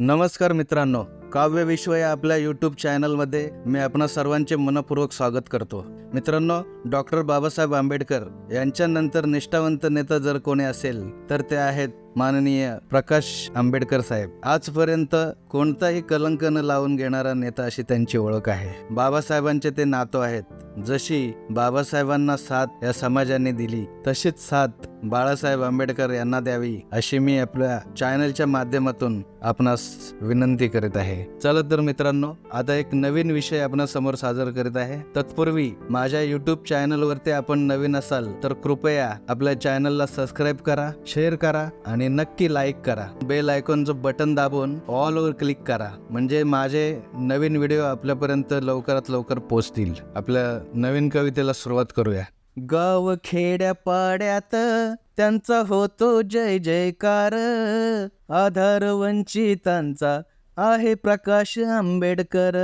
नमस्कार मित्रांनो. काव्य विश्व या आपल्या यूट्यूब चॅनलमध्ये मी आपणा सर्वांचे मनपूर्वक स्वागत करतो. मित्रांनो डॉक्टर बाबासाहेब आंबेडकर यांच्यानंतर निष्ठावंत नेता जर कोणी असेल तर ते आहेत माननीय प्रकाश आंबेडकर साहेब. आजपर्यंत कोणताही कलंक न लावून घेणारा नेता अशी त्यांची ओळख आहे. बाबासाहेबांचे ते नातो आहेत. जशी बाबासाहेबांना साथ या समाजाने दिली तशीच साथ बाळासाहेब आंबेडकर यांना द्यावी अशी मी आपल्या चॅनलच्या माध्यमातून आपणास विनंती करीत आहे. चला तर मित्रांनो आता एक नवीन विषय आपणासमोर सादर करीत आहे. तत्पूर्वी माझ्या युट्यूब चॅनलवरती आपण नवीन असाल तर कृपया आपल्या चॅनलला सबस्क्राईब करा शेअर करा आणि नक्की लाईक करा. बेल आयकॉनचं बटन दाबून ऑल वर क्लिक करा. म्हणजे माझे नवीन व्हिडिओ आपल्यापर्यंत लवकरात लवकर पोहोचतील. आपल्या नवीन कवितेला सुरुवात करूया. गाव खेड्या पाड्यात त्यांचा होतो जय जयकार. आधार वंचितांचा आहे प्रकाश आंबेडकर.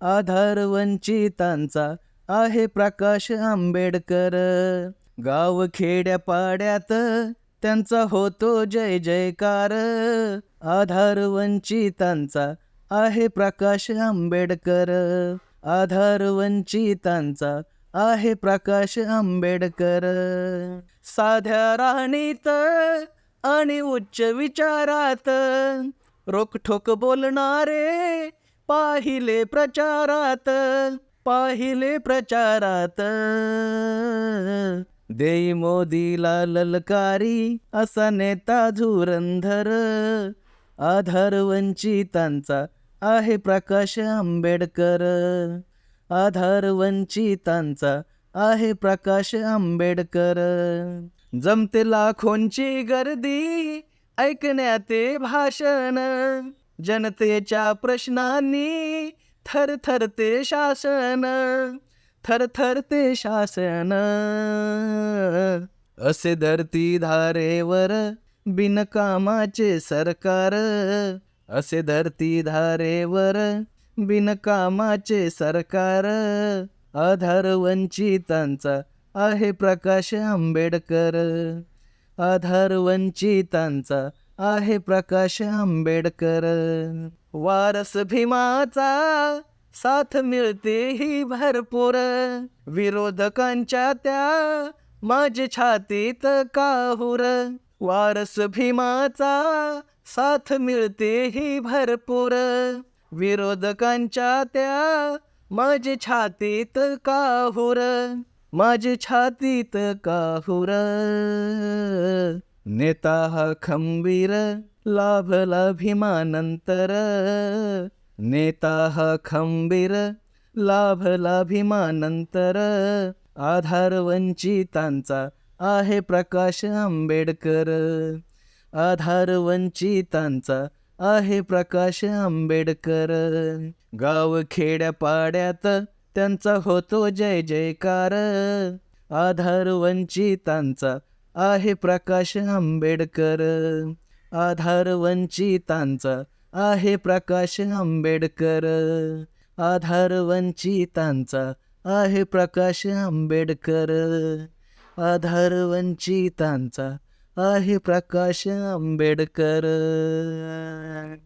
आधार वंचितांचा आहे प्रकाश आंबेडकर. गाव खेड्या पाड्यात त्यांचा होतो जय जयकार. आधार वंचितांचा आहे प्रकाश आंबेडकर. आधार वंचितांचा आहे प्रकाश आंबेडकर. साध्या राणीत आणि उच्च विचारात रोखठोक बोलणारे पाहिले प्रचारात पाहिले प्रचारात. देई मोदीला ललकारी असा नेता झुरंधर आधार वंचितांचा आहे प्रकाश आंबेडकर. आधार वंचितांचा आहे प्रकाश आंबेडकर. जमते लाखोंची गर्दी ऐकण्याते भाषण. जनतेच्या प्रश्नांनी थरथरते शासन. थरथरते शासन. असे धरती धारेवर बिनकामाचे सरकार. असे धरती धारेवर बिनकामाचे सरकार. आधार वंचितांचा आहे प्रकाश आंबेडकर. आधार वंचितांचा आहे प्रकाश आंबेडकर. वारस भीमाचा साथ मिळते ही भरपूर. विरोधकांच्या त्या माझे छातीत काहूर. वारस भीमाचा साथ मिळते ही भरपूर. विरोधकांच्या त्या माझे छातीत काहूर. माझे छातीत काहुर. नेता हा खंबीर लाभला भीमानंतर नेता हा खंबीर लाभला भीमानंतर आधार वंचितांचा आहे प्रकाश आंबेडकर. आधार वंचितांचा आहे प्रकाश आंबेडकर. गाव खेड्या पाड्यात त्यांचा होतो जय जयकार. आधार वंचितांचा आहे प्रकाश आंबेडकर. आधार वंचितांचा आहे प्रकाश आंबेडकर. आधार वंचितांचा आहे प्रकाश आंबेडकर. आधार वंचितांचा आहे प्रकाश आंबेडकर.